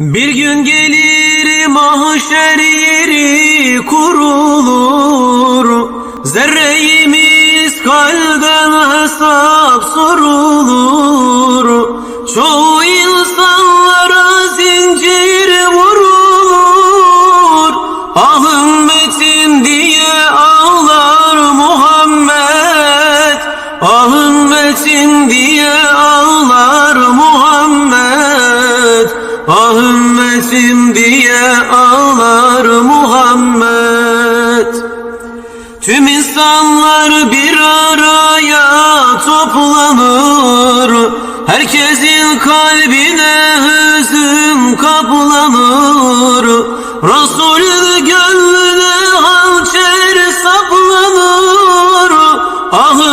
Bir gün gelir mahşer yeri kurulur. Zerreyi miskalden hesap sorulur. Çoğu insanlara zincir vurulur. Ah ümmetim diye ağlar Muhammed. Ah ümmetim diye ağlar Ah ümmetim diye ağlar Muhammed. Tüm insanlar bir araya toplanır. Herkesin kalbine hüzün kaplanır. Resulün gönlüne hançer saplanır. Ah